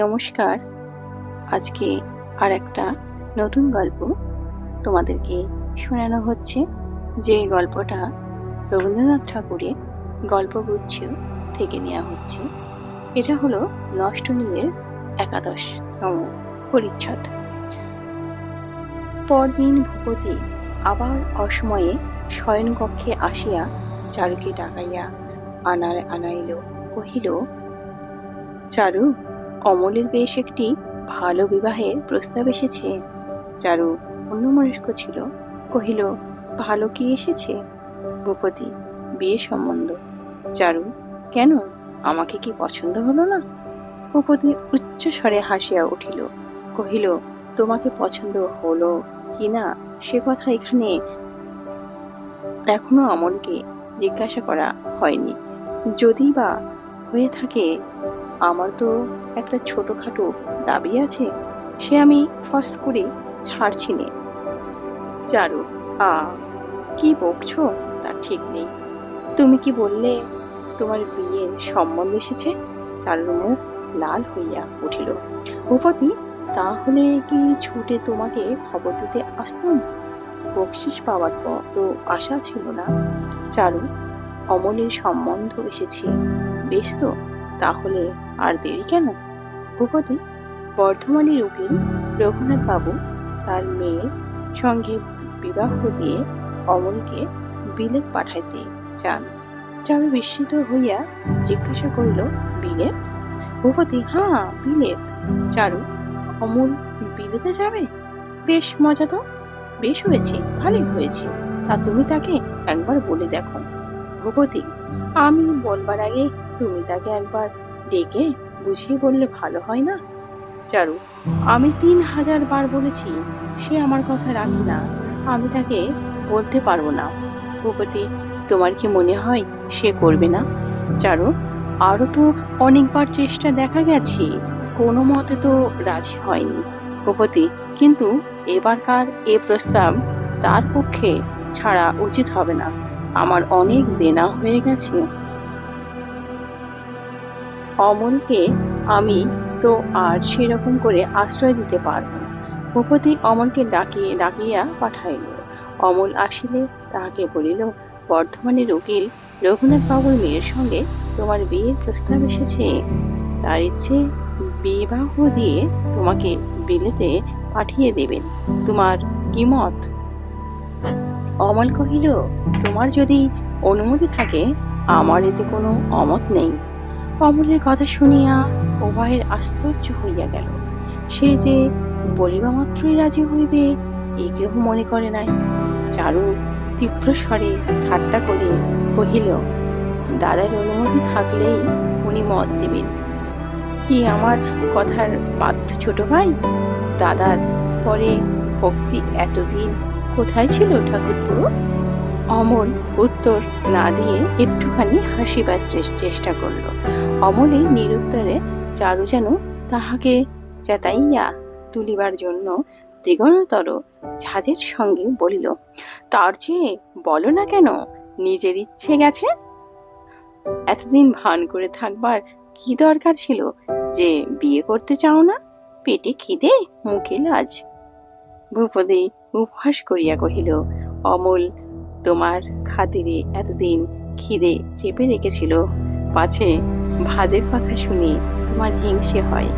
নমস্কার। আজকে আর একটা নতুন গল্প তোমাদেরকে শোনানো হচ্ছে, যে গল্পটা রবীন্দ্রনাথ ঠাকুরের গল্পগুচ্ছ থেকে নেওয়া হচ্ছে। এটা হলো নষ্ট নীলের একাদশতম পরিচ্ছদ। পরদিন ভূপতি আবার অসময়ে শয়নকক্ষে আসিয়া চারুকে ডাকাইয়া আনার আনাইল কহিল, চারু অমলের বেশ একটি ভালো বিবাহের প্রস্তাব এসেছে। চারু অন্যমনস্ক ছিল। কহিল, ভালো কি এসেছে? ভূপতি বিয়ে সম্বন্ধ চারু, কেন? আমাকে কি পছন্দ হলো না? ভূপতি উচ্চ স্বরে হাসিয়া উঠিল। কহিল, তোমাকে পছন্দ হলো কি না সে কথা এখানে এখনও অমলকে জিজ্ঞাসা করা হয়নি। যদি বা হয়ে থাকে, আমার তো একটা ছোটোখাটো দাবি আছে, সে আমি ফস করে ছাড়ছি নে। চারু, আ, কি বকছো? তা ঠিক নেই। তুমি কি বললে তোমার বিয়ের সম্বন্ধ এসেছে? চারুর মুখ লাল হইয়া উঠিল। ভূপতি, তাহলে কি ছুটে তোমাকে খবর দিতে আসতাম? বকশিস পাওয়ার পর তো আশা ছিল না। চারু, অমলের সম্বন্ধ এসেছে। বেশ তো। তাহলে আর দেরি কেন? ভূপতি বর্ধমানের উকিল রঘুনাথ বাবু তার মেয়ের সঙ্গে বিবাহ দিয়ে অমলকে বিলেত পাঠাইতে চান। চারু বিস্মিত হইয়া জিজ্ঞাসা করিল, বিলেত? ভূপতি হ্যাঁ বিলেত। চারু, অমল বিলেতে যাবে? বেশ মজা তো। বেশ হয়েছে, ভালোই হয়েছে। তা তুমি তাকে একবার বলে দেখো। ভূপতি আমি বলবার আগে তুমি তাকে একবার ডেকে বুঝিয়ে বললে ভালো হয় না? চারু, আমি তিন হাজার বার বলেছি, সে আমার কথা রাখি না। আমি তাকে বলতে পারব না। ভূপতি, তোমার কি মনে হয় সে করবে না? চারু আরও তো অনেকবার চেষ্টা দেখা গেছে। কোনো মতে তো রাজি হয়নি। ভূপতি, কিন্তু এবারকার এ প্রস্তাব তার পক্ষে ছাড়া উচিত হবে না। আমার অনেক দেনা হয়ে গেছে। অমলকে আমি তো আর সেরকম করে আশ্রয় দিতে পারব না। ভূপতি অমলকে ডাকিয়ে, ডাকিয়া পাঠাইল। অমল আসিলে তাহাকে বলিল, বর্ধমানের উকিল রঘুনাথ বাবুর মেয়ের সঙ্গে তোমার বিয়ের প্রস্তাব এসেছে। তার ইচ্ছে বিবাহ দিয়ে তোমাকে বিলেতে পাঠিয়ে দেবেন। তোমার কি মত? অমল কহিল, তোমার যদি অনুমতি থাকে, আমার এতে কোনো অমত নেই। অমলের কথা শুনিয়া উভয়ের আশ্চর্য হইয়া গেল। সে যে বলিবা মাত্রই রাজি হইবে, এ কেহ মনে করে নাই। চারু তীব্র স্বরে ঠাট্টা করে কহিল, দাদার অনুমতি থাকলেই উনি মত দেবেন। কি আমার কথার বাধ্য ছোট ভাই? দাদার পরে ভক্তি এতদিন কোথায় ছিল ঠাকুরপুর অমল উত্তর না দিয়ে একটুখানি হাসিবার চেষ্টা করল। অমলে নিরুত্তরে চারু যেন তাহাকে চেতাইয়া তুলিবার জন্য দিগণতর ঝাঁজের সঙ্গে বলিল, তার চেয়ে বলো না কেন? নিজের ইচ্ছে গেছে? এতদিন ভান করে থাকবার কি দরকার ছিল? যে বিয়ে করতে চাও না? পেটে খিদে, মুখে লাজ? ভূপতি উপহাস করিয়া কহিল, অমল, তোমার খাতিরে এতদিন খিদে চেপে রেখেছিল। পাছে ভাজের কথা শুনে, তোমার হিংসে হয়।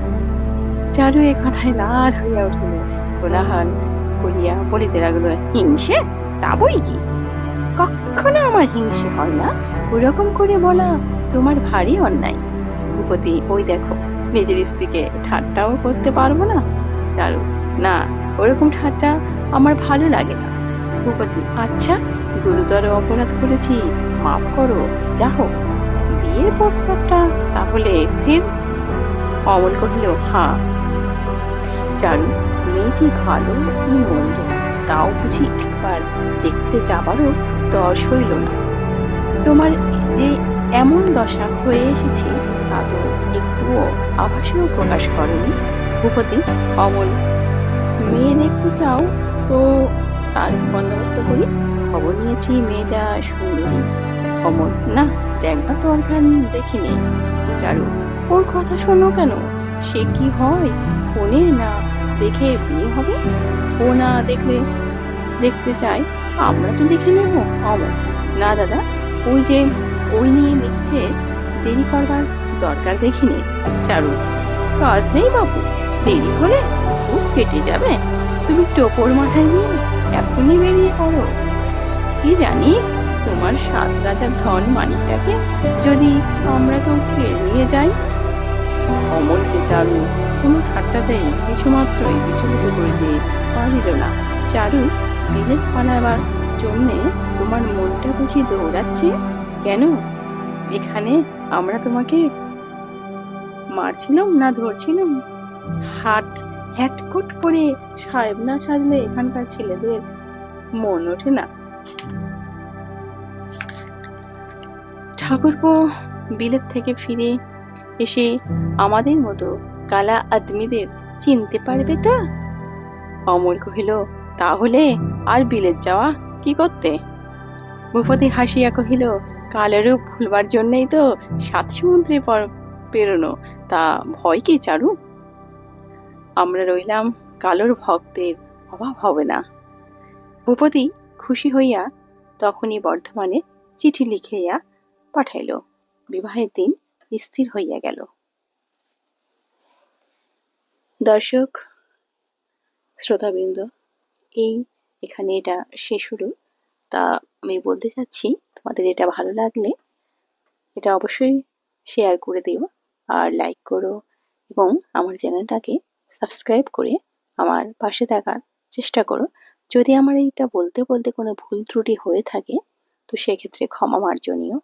চারু এ কথায় লাল হইয়া উঠিল। কোলাহল করিয়া বলিতে লাগল, হিংসে? তা বই কি? কখনো আমার হিংসে হয় না। ওরকম করে বলা তোমার ভারী অন্যায়। ভূপতি, ওই দেখো নিজের স্ত্রীকে ঠাট্টাও করতে পারব না। চারু, না, ওরকম ঠাট্টা আমার ভালো লাগে না। ভূপতি আচ্ছা গুরুতর অপরাধ করেছি, মাফ করো, যা হোক। বিয়ের প্রস্তাবটা, তাহলে স্থির? অমল কহিল হ্যাঁ চারু মেয়েটি ভালো কি মন্দ, তাও বুঝি একবার দেখতে যাবারও দশ হইল না। তোমার যে এমন দশা হয়ে এসেছে, তা তো একটুও আভাসেও প্রকাশ করেনি। ভূপতি, অমল, মেয়ে দেখতে চাও তো তার বন্দোবস্ত করি। খবর নিয়েছি মেয়েটা সুন্দরী, অমল, না? দেখবার দরকার দেখিনি চারু, ওর কথা শোনো কেন? সে কি হয়? ফোনে না দেখে বিয়ে হবে? ও না দেখলে, দেখতে চাই আমরা তো দেখে নেব। অমর না দাদা, ওই যে, ওই নিয়ে মিথ্যে দেরি করবার দরকার দেখিনি চারু, কাজ নেই বাবু দেরি হলে খুব কেটে যাবে। তুমি টোপর মাথায় নিয়ে এখনই বেরিয়ে পড়ো। কি জানি তোমার সাত রাজার ধন মানিকটাকে যদি আমরা কেউ কেড়ে নিয়ে যাই? অমলকে চারু, কোনো ঠাট্টাতেই কিছুমাত্রই বিচলিত করে দিয়ে পারিল না। চারু বিলেত পালাবার জন্যে তোমার মনটা বুঝি দৌড়াচ্ছে? কেন? এখানে আমরা তোমাকে মারছিলাম না ধরছিলাম? হাট হ্যাটকুট করে সাহেব না সাজলে এখানকার ছেলেদের মন ওঠে না। ঠাকুরপো বিলেত থেকে ফিরে এসে আমাদের মতো কালা আদমিদের চিনতে পারবে তা? অমর কহিল, তাহলে আর বিলেত যাওয়া কি করতে? ভূপতি হাসিয়া কহিল কালেরও ভুলবার জন্যই তো সাত সমুদ্রে পর পেরোনো, তা ভয় কি চারু? আমরা রইলাম কালোর ভক্তের অভাব হবে না। ভূপতি খুশি হইয়া তখনই বর্ধমানে চিঠি লিখিয়া পাঠাইল। বিবাহের দিন স্থির হইয়া গেল। দর্শক, শ্রোতাবৃন্দ, এই এখানে এটা শেষ হলো। তা আমি বলতে চাচ্ছি, তোমাদের এটা ভালো লাগলে এটা অবশ্যই শেয়ার করে দিও আর লাইক করো এবং আমার চ্যানেলটাকে সাবস্ক্রাইব করে আমার পাশে থাকার চেষ্টা করো। যদি আমার এইটা বলতে বলতে কোনো ভুল ত্রুটি হয়ে থাকে, তো সেক্ষেত্রে ক্ষমা মার্জনীয়।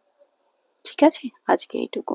ঠিক আছে? আজকে এইটুকু।